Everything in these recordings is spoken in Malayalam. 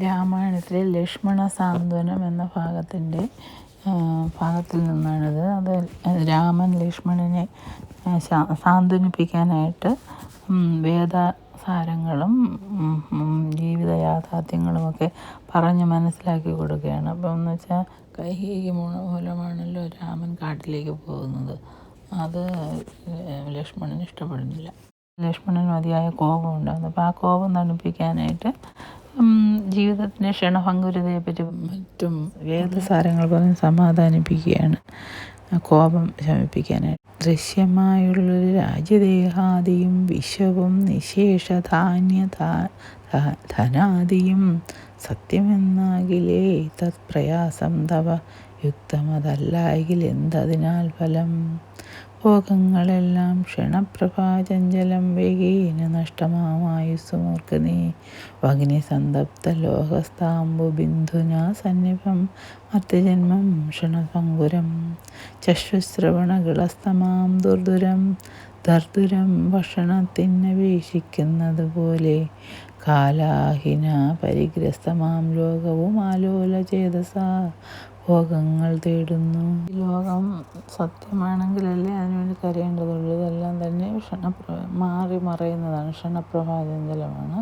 രാമായണത്തിലെ ലക്ഷ്മണ സാന്ത്വനം എന്ന ഭാഗത്തിന്റെ ഭാഗത്തിൽ നിന്നാണിത്. അത് രാമൻ ലക്ഷ്മണനെ സാന്ത്വനിപ്പിക്കാനായിട്ട് വേദസാരങ്ങളും ജീവിത യാഥാർത്ഥ്യങ്ങളുമൊക്കെ പറഞ്ഞ് മനസ്സിലാക്കി കൊടുക്കുകയാണ്. അപ്പം എന്ന് വെച്ചാൽ കൈഹീക മൂലമാണല്ലോ രാമൻ കാട്ടിലേക്ക് പോകുന്നത്. അത് ലക്ഷ്മണൻ ഇഷ്ടപ്പെടുന്നില്ല. ലക്ഷ്മണന് മതിയായ കോപം ഉണ്ടാകുന്നു അപ്പോൾ ആ കോപം തണുപ്പിക്കാനായിട്ട് ജീവിതത്തിന്റെ ക്ഷണഭങ്കുരതയെപ്പറ്റി മറ്റും വേദസാരങ്ങൾ പറഞ്ഞ് സമാധാനിപ്പിക്കുകയാണ്. കോപം ശമിപ്പിക്കാനായിട്ട് ദൃശ്യമായുള്ളൊരു രാജ്യദേഹാദിയും വിശവും നിശേഷ ധാന്യ ധനാദിയും സത്യമെന്നാകിലേ തത്പ്രയാസം തവ യുക്തമതല്ലായെങ്കിൽ എന്തതിനാൽ ഫലം? ഭോഗങ്ങളെല്ലാം ക്ഷണപ്രഭാചഞ്ചലം വേഗേന നഷ്ടമായുസ്സുമോർക്ക് നീ. വഗ്നി സന്തപ്ത ലോകസ്ഥാംബു ബിന്ദുനാ സന്നിഭം മർത്യജന്മം ക്ഷണസങ്കുരം. ചശ്വശ്രവണകിളസ്തമാം ദുർദുരം. ദർദുരം ഭക്ഷണത്തിനപേക്ഷിക്കുന്നത് പോലെ കാലാഹിന പരിഗ്രസ്തമാം ലോകവും ആലോല ചേതസ ഭോഗങ്ങൾ തേടുന്നു. ഈ ലോകം സത്യമാണെങ്കിലല്ലേ അതിനുവേണ്ടി കരയേണ്ടതുള്ളൂ. ഇതെല്ലാം തന്നെ ക്ഷണപ്ര മാറി മറയുന്നതാണ്. ക്ഷണപ്രഭാചഞ്ചലമാണ്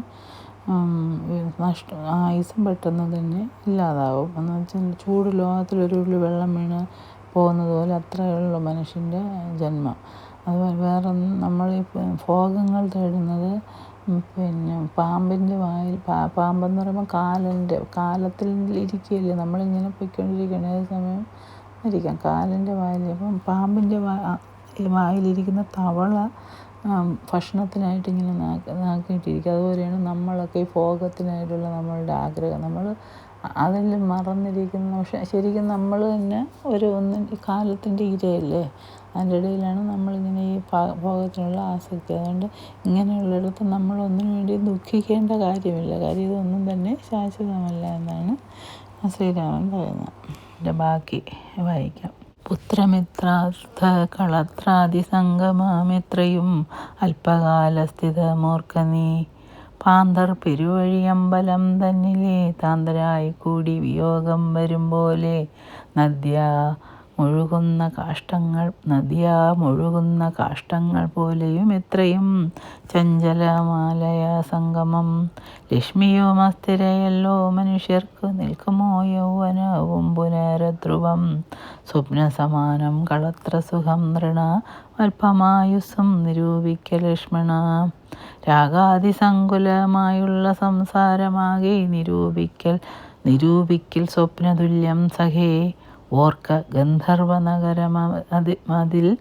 നഷ്ടം ആയുസം പെട്ടെന്ന് തന്നെ ഇല്ലാതാവും. എന്ന് വെച്ചാൽ ചൂട് ലോകത്തിലൊരു വെള്ളം വീണ് പോകുന്നത് പോലെ അത്രയേ ഉള്ളൂ മനുഷ്യന്റെ ജന്മം. അതുപോലെ വേറെ നമ്മൾ ഈ ഭോഗങ്ങൾ തേടുന്നത് പിന്നെ പാമ്പിന്റെ വായിൽ പാമ്പെന്ന് പറയുമ്പോൾ കാലന്റെ കാലത്തിൽ ഇരിക്കുകയല്ലേ? നമ്മളിങ്ങനെ പൊയ്ക്കൊണ്ടിരിക്കുകയാണ് ഏത് സമയം ഇരിക്കാം കാലിന്റെ വായിൽ അപ്പം പാമ്പിന്റെ വായിലിരിക്കുന്ന തവള ഭക്ഷണത്തിനായിട്ട് ഇങ്ങനെ നാക്ക് നാക്കിയിട്ടിരിക്കുക അതുപോലെയാണ് നമ്മളൊക്കെ ഈ ഭോഗത്തിനായിട്ടുള്ള നമ്മളുടെ ആഗ്രഹം. നമ്മൾ അതിൽ മറന്നിരിക്കുന്ന. പക്ഷെ ശരിക്കും നമ്മൾ തന്നെ ഒരു ഒന്ന് കാലത്തിന്റെ ഇരയല്ലേ? അതിന്റെ ഇടയിലാണ് നമ്മളിങ്ങനെ ഈ ഭോഗത്തിനുള്ള ആസക്തി. അതുകൊണ്ട് ഇങ്ങനെയുള്ളിടത്ത് നമ്മളൊന്നിനു വേണ്ടി ദുഃഖിക്കേണ്ട കാര്യമില്ല. കാര്യം ഇതൊന്നും തന്നെ ശാശ്വതമല്ല എന്നാണ് ശ്രീരാമൻ പറയുന്നത്. എന്റെ ബാക്കി വായിക്കാം. പുത്രമിത്രാർത്ഥ കളത്രാദി അല്പകാലസ്ഥിതമോർക്കനീ പാന്തർ പെരുവഴിയമ്പലം തന്നിലെ താന്തരായി കൂടി വിയോഗം വരും പോലെ നദ്യ മുഴുകുന്ന കാഷ്ടങ്ങൾ നദിയാ മുഴുകുന്ന കാഷ്ടങ്ങൾ പോലെയും എത്രയും ചഞ്ചലമാലയ സംഗമം. ലക്ഷ്മിയോ മസ്ഥിരയല്ലോ മനുഷ്യർക്ക് നിൽക്കുമോ യൗവനവും പുനരധ്രുവം. സ്വപ്നസമാനം കളത്ര സുഖം നൃണ അല്പമായുസ്സും നിരൂപിക്ക ലക്ഷ്മണ. രാഗാതിസങ്കുലമായുള്ള സംസാരമാകെ നിരൂപിക്കൽ നിരൂപിക്കൽ സ്വപ്നതുല്യം സഖേ. ഓർക്ക ഗന്ധർവ നഗരം അതിൽ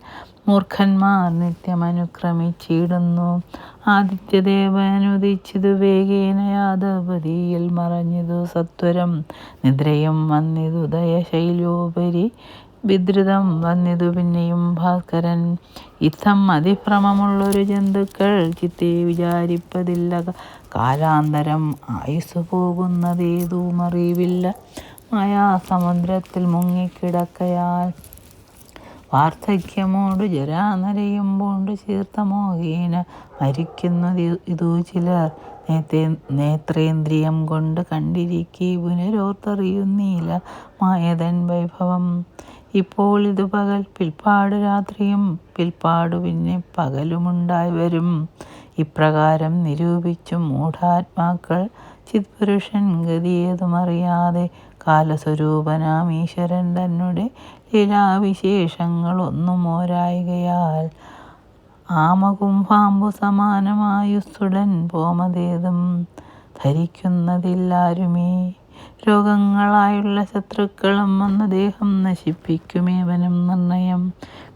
മൂർഖന്മാർ നിത്യമനുക്രമിച്ചിടുന്നു. ആദിത്യദേവനുദിച്ചിതു വേഗേന യാദവതിയിൽ മറഞ്ഞിതു സത്വരം. നിദ്രയും വന്നിതു ദയശൈലോപരി വിദ്രുതം വന്നിതു പിന്നെയും ഭാസ്കരൻ. ഇത്തം അതിഭ്രമമുള്ളൊരു ജന്തുക്കൾ ചിത്തെ വിചാരിപ്പതില്ല. കാലാന്തരം ആയുസ് പോകുന്നതേതും അറിവില്ല. മായാസമുദ്രത്തിൽ മുങ്ങിക്കിടക്കയാൽ വാർദ്ധക്യമോട് ജരാനരയും പൂണ്ട് ചീർത്തമോഹീന മരിക്കുന്നത് ഇതു ചിലർ. നേത്രേന്ദ്രിയം കൊണ്ട് കണ്ടിരിക്കെ പുനരോർത്തറിയുന്നില്ല മായതൻ വൈഭവം. ഇപ്പോൾ ഇത് പകൽ പിൽപ്പാട് രാത്രിയും പിൽപ്പാട് പിന്നെ പകലുമുണ്ടായി വരും. ഇപ്രകാരം നിരൂപിച്ചു മൂഢാത്മാക്കൾ ചിത്പുരുഷൻ ഗതിയേതുമറിയാതെ കാലസ്വരൂപനാം ഈശ്വരൻ തന്നെ ലീലാവിശേഷങ്ങളൊന്നും ഓരായികയാൽ ആമകുംഭാമ്പു സമാനമായുസ്സുടൻ പോമതേതും ധരിക്കുന്നതില്ലാരുമേ. രോഗങ്ങളായുള്ള ശത്രുക്കളും വന്ന് ദേഹം നശിപ്പിക്കുമേവനും നിർണയം.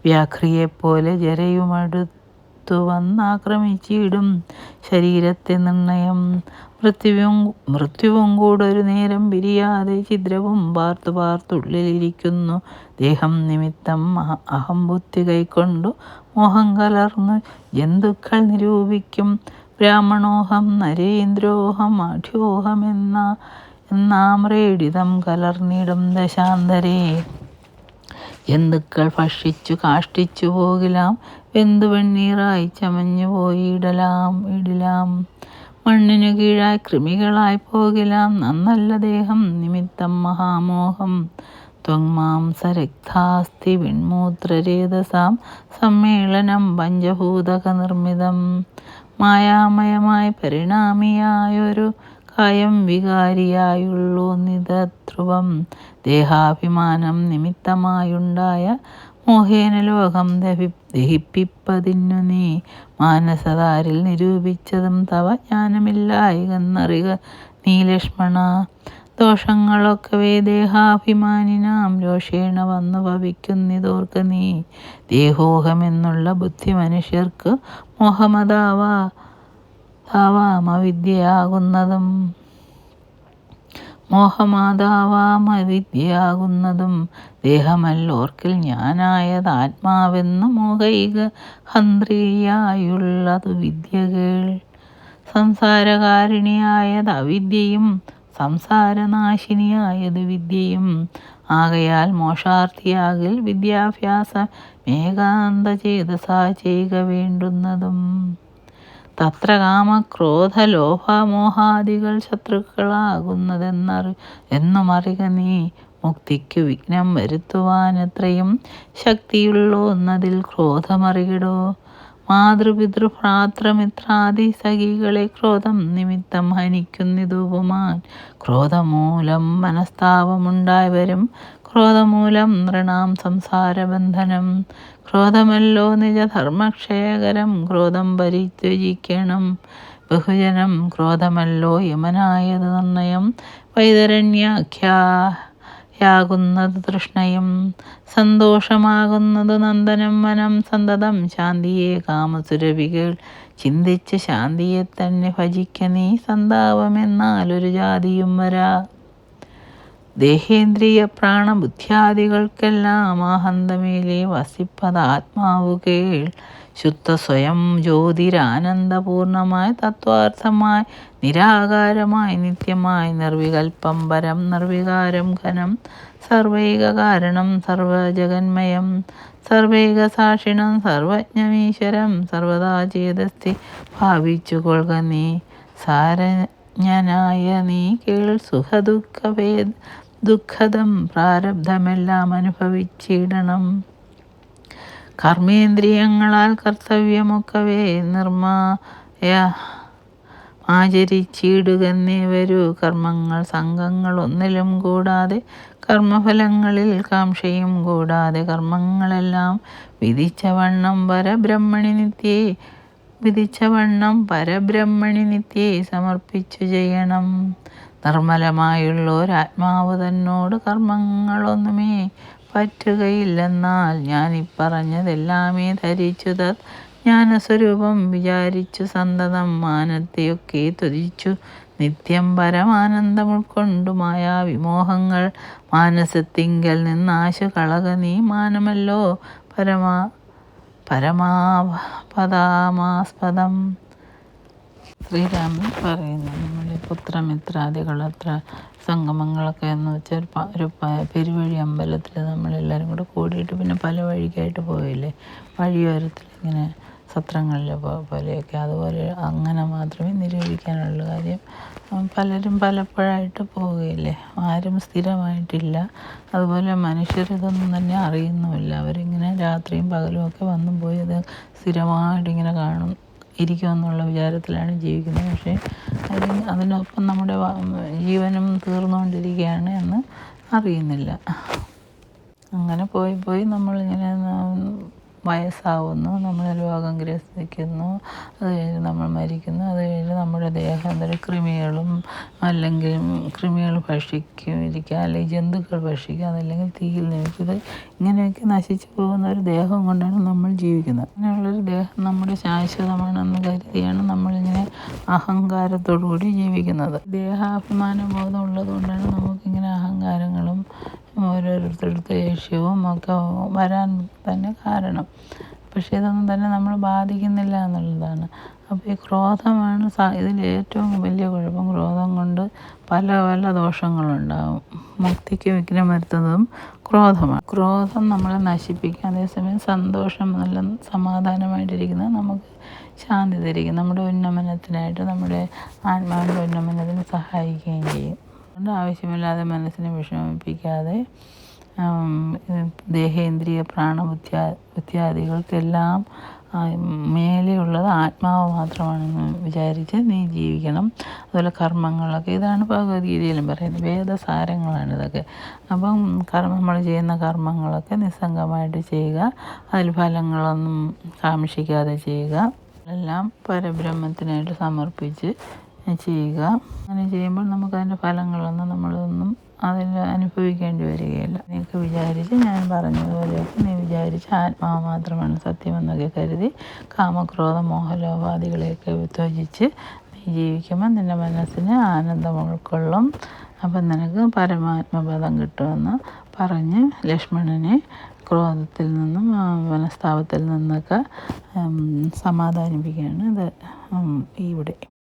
വ്യാഘ്രിയെപ്പോലെ ജരയുമടുത്തു വന്നാക്രമിച്ചിടും ശരീരത്തെ നിർണയം. മൃത്യുവും മൃത്യുവും കൂടൊരു നേരം പിരിയാതെ ഛിദ്രവും പാർത്തു പാർത്തുള്ളിലിരിക്കുന്നു. ദേഹം നിമിത്തം അഹംബുദ്ധി കൈക്കൊണ്ടു മോഹം കലർന്നു. ജന്തുക്കൾ നിരൂപിക്കും. ബ്രാഹ്മണോഹം നരേന്ദ്രോഹം ആഢ്യോഹമെന്ന എന്നാമ്രേഡിതം കലർന്നിടും ദശാന്തരേ. ജന്തുക്കൾ ഭക്ഷിച്ചു കാഷ്ടിച്ചു പോകിലാം? വെന്തു വെണ്ണീറായി ചമഞ്ഞു പോയിടലാം ഇടലാം മണ്ണിനു കീഴായി കൃമികളായി പോകിലാം. നന്നല്ല ദേഹം നിമിത്തം മഹാമോഹം. ത്വങ്മാംസരക്താസ്തി വിൺമൂത്രരേതസാം. സമ്മേളനം പഞ്ചഭൂതക നിർമ്മിതം മായാമയമായി പരിണാമിയായൊരു കായം വികാരിയായുള്ളൂ നിതധ്രുവം. ദേഹാഭിമാനം നിമിത്തമായുണ്ടായ മോഹേന ലോകം ദഹി ദഹിപ്പിപ്പതിന്നു നീ മാനസതാരിൽ നിരൂപിച്ചതും തവ ജ്ഞാനമില്ലായികന്നറിക നീ ലക്ഷ്മണ. ദോഷങ്ങളൊക്കവേ ദേഹാഭിമാനിനാം രോഷേണ വന്നു ഭവിക്കുന്നിതോർക്ക് നീ. ദേഹോഹമെന്നുള്ള ബുദ്ധി മനുഷ്യർക്ക് മോഹമതാവാ താവാം മോഹമാതാവാമവിദ്യയാകുന്നതും ദേഹമല്ലോർക്കിൽ ഞാനായത് ആത്മാവെന്ന് മോഹൈക ഹന്ത്രിയായുള്ളതു വിദ്യകൾ. സംസാരകാരിണിയായത് അവിദ്യയും സംസാരനാശിനിയായത് വിദ്യയും ആകയാൽ മോഷാർത്ഥിയാകിൽ വിദ്യാഭ്യാസം ഏകാന്തചേതസാ ചെയ്യുക വേണ്ടുന്നതും. തത്ര കാമക്രോധലോഭമോഹാദികൾ ശത്രുക്കളാകുന്നതെന്നറി എന്നുമറിക നീ മുക്തിക്കു വിഘ്നം വരുത്തുവാൻ എത്രയും ശക്തിയുള്ളോ എന്നതിൽ ക്രോധമറികിടോ? മാതൃപിതൃഭ്രാതൃമിത്രാദി സഖികളെ ക്രോധം നിമിത്തം ഹനിക്കുന്നിതുപമാൻ. ക്രോധമൂലം മനസ്താപമുണ്ടായി വരും ക്രോധമൂലം നൃണാം സംസാരബന്ധനം. ക്രോധമല്ലോ നിജധർമ്മക്ഷയകരം ക്രോധം പരിത്യജിക്കണം. ബഹുജനം ക്രോധമല്ലോ യമനായത് നിർണയം. വൈതരണ്യാഖ്യായാകുന്നത് തൃഷ്ണയും സന്തോഷമാകുന്നത് നന്ദനം വനം സന്തതം. ശാന്തിയെ കാമസുരവികൾ ചിന്തിച്ച് ശാന്തിയെ തന്നെ ഭജിക്ക നീ സന്താപമെന്നാലൊരു ജാതിയും വരാ. ദേഹേന്ദ്രിയ പ്രാണബുദ്ധ്യാദികൾക്കെല്ലാം ആഹന്തമേലെ വസിപ്പത് കേൾ. ശുദ്ധ സ്വയം ജ്യോതിരാനന്ദപൂർണമായ തത്വാർത്ഥമായി നിരാകാരമായി നിത്യമായി നിർവികൽപ്പം പരം നിർവികാരം ഘനം സർവൈക കാരണം സർവജഗന്മയം സർവൈക സാക്ഷിണം സർവജ്ഞമീശ്വരം സർവദാ ചേതസ്ഥി ഭാവിച്ചു കൊള്ളുക നീ സാരജ്ഞനായ നീ കേൾ സുഖദുഃഖഭേദ ദുഃഖദം പ്രാരബ്ധമെല്ലാം അനുഭവിച്ചിടണം. കർമ്മേന്ദ്രിയങ്ങളാൽ കർത്തവ്യമൊക്കവേ നിർമായ. ആചരിച്ചിടുകന്നേ വരൂ കർമ്മങ്ങൾ സംഘങ്ങൾ ഒന്നിലും കൂടാതെ കർമ്മഫലങ്ങളിൽ കാംക്ഷയും കൂടാതെ കർമ്മങ്ങളെല്ലാം വിധിച്ച വണ്ണം പരബ്രഹ്മണി നിത്യേ വിധിച്ച വണ്ണം പരബ്രഹ്മണി നിത്യേ സമർപ്പിച്ചു ചെയ്യണം. നിർമ്മലമായുള്ളൊരാത്മാവ് തന്നോട് കർമ്മങ്ങളൊന്നുമേ പറ്റുകയില്ലെന്നാൽ ഞാൻ ഇപ്പറഞ്ഞതെല്ലാമേ ധരിച്ചു തത് ജ്ഞാനസ്വരൂപം വിചാരിച്ചു സന്തതം മാനത്തെയൊക്കെ തുതിച്ചു നിത്യം പരമാനന്ദം ഉൾക്കൊണ്ടു മായാവിമോഹങ്ങൾ മാനസത്തിങ്കൽ നിന്നാശു കളക നീ മാനമല്ലോ. പരമാ പരമാപദാമാസ്പദം ശ്രീരാമൻ പറയുന്നു നമ്മുടെ പുത്രമിത്രാദികളത്ര സംഗമങ്ങളൊക്കെ എന്ന് വെച്ചാൽ ഒരു പെരുവഴി അമ്പലത്തിൽ നമ്മളെല്ലാവരും കൂടെ കൂടിയിട്ട് പിന്നെ പല വഴിക്കായിട്ട് പോയില്ലേ വഴിയോരത്തിൽ ഇങ്ങനെ സത്രങ്ങളിൽ പോ- പോലെയൊക്കെ. അതുപോലെ അങ്ങനെ മാത്രമേ നിരൂപിക്കാനുള്ളൂ കാര്യം പലരും പലപ്പോഴായിട്ട് പോവുകയില്ലേ? ആരും സ്ഥിരമായിട്ടില്ല. അതുപോലെ മനുഷ്യർ ഇതൊന്നും തന്നെ അറിയുന്നുമില്ല. അവരിങ്ങനെ രാത്രിയും പകലും ഒക്കെ വന്നും പോയി അത് സ്ഥിരമായിട്ടിങ്ങനെ കാണും. ഇരിക്കുമെന്നുള്ള വിചാരത്തിലാണ് ജീവിക്കുന്നത്. പക്ഷേ അതിന് അതിനൊപ്പം നമ്മുടെ ജീവനും തീർന്നുകൊണ്ടിരിക്കുകയാണ് എന്ന് അറിയുന്നില്ല. അങ്ങനെ പോയി പോയി നമ്മളിങ്ങനെ വയസ്സാവുന്നു. നമ്മൾ രോഗം ഗ്രസിക്കുന്നു. അത് കഴിഞ്ഞ് നമ്മൾ മരിക്കുന്നു. അത് കഴിഞ്ഞ് നമ്മുടെ ദേഹം എന്തൊരു കൃമികളും അല്ലെങ്കിൽ കൃമികൾ ഭക്ഷിക്കും ഇരിക്കുക. അല്ലെങ്കിൽ ജന്തുക്കൾ ഭക്ഷിക്കുക. അതല്ലെങ്കിൽ തീയിൽ നിൽക്കുക ഇങ്ങനെയൊക്കെ നശിച്ചു പോകുന്ന ഒരു ദേഹം കൊണ്ടാണ് നമ്മൾ ജീവിക്കുന്നത്. അങ്ങനെയുള്ളൊരു ദേഹം നമ്മുടെ ശാശ്വതമാണെന്ന് കരുതിയാണ് നമ്മളിങ്ങനെ അഹങ്കാരത്തോടു കൂടി ജീവിക്കുന്നത്. ദേഹാഭിമാന ബോധം ഉള്ളതുകൊണ്ടാണ് നമുക്കിങ്ങനെ അഹങ്കാരങ്ങളും ഓരോരുത്തരുടെ ദേഷ്യവും ഒക്കെ വരാൻ തന്നെ കാരണം. പക്ഷേ ഇതൊന്നും തന്നെ നമ്മൾ ബാധിക്കുന്നില്ല എന്നുള്ളതാണ്. അപ്പോൾ ഈ ക്രോധമാണ് ഇതിൽ ഏറ്റവും വലിയ കുഴപ്പം ക്രോധം കൊണ്ട് പല പല ദോഷങ്ങളുണ്ടാകും മുക്തിക്ക് വിഘ്നം വരുത്തുന്നതും ക്രോധമാണ്. ക്രോധം നമ്മളെ നശിപ്പിക്കുക അതേസമയം സന്തോഷം നല്ല സമാധാനമായിട്ടിരിക്കുന്നത് നമുക്ക് ശാന്തി തരികയും നമ്മുടെ ഉന്നമനത്തിനായിട്ട് നമ്മുടെ ആത്മാവിന്റെ ഉന്നമനത്തിന് സഹായിക്കുകയും ചെയ്യും. അതുകൊണ്ട് ആവശ്യമില്ലാതെ മനസ്സിനെ വിഷമിപ്പിക്കാതെ ദേഹേന്ദ്രിയ പ്രാണബുദ്ധ്യാ ബുദ്ധ്യാദികൾക്കെല്ലാം മേലെയുള്ളത് ആത്മാവ് മാത്രമാണെന്ന് വിചാരിച്ച് നീ ജീവിക്കണം. അതുപോലെ കർമ്മങ്ങളൊക്കെ ഇതാണ് ഭഗവത്ഗീതയിലും പറയുന്നത്. വേദസാരങ്ങളാണ് ഇതൊക്കെ അപ്പം കർമ്മം നമ്മൾ ചെയ്യുന്ന കർമ്മങ്ങളൊക്കെ നിസ്സംഗമായിട്ട് ചെയ്യുക. അതിൽ ഫലങ്ങളൊന്നും കാക്ഷിക്കാതെ ചെയ്യുക. എല്ലാം പരബ്രഹ്മത്തിനായിട്ട് സമർപ്പിച്ച് ചെയ്യുക. അങ്ങനെ ചെയ്യുമ്പോൾ നമുക്ക് അതിന്റെ ഫലങ്ങളൊന്നും നമ്മളൊന്നും അതിൽ അനുഭവിക്കേണ്ടി വരികയില്ല. നീക്ക് വിചാരിച്ച് ഞാൻ പറഞ്ഞതുപോലെയൊക്കെ നീ വിചാരിച്ച് ആത്മാവ് മാത്രമാണ് സത്യമെന്നൊക്കെ കരുതി കാമക്രോധ മോഹലോപാധികളെയൊക്കെ വിത്തോജിച്ച് നീ ജീവിക്കുമ്പോൾ നിന്റെ മനസ്സിന് ആനന്ദം ഉൾക്കൊള്ളും. അപ്പം നിനക്ക് പരമാത്മപദം കിട്ടുമെന്ന് പറഞ്ഞ് ലക്ഷ്മണനെ ക്രോധത്തിൽ നിന്നും മനസ്താപത്തിൽ നിന്നൊക്കെ സമാധാനിപ്പിക്കുകയാണ് ഇത് ഇവിടെ.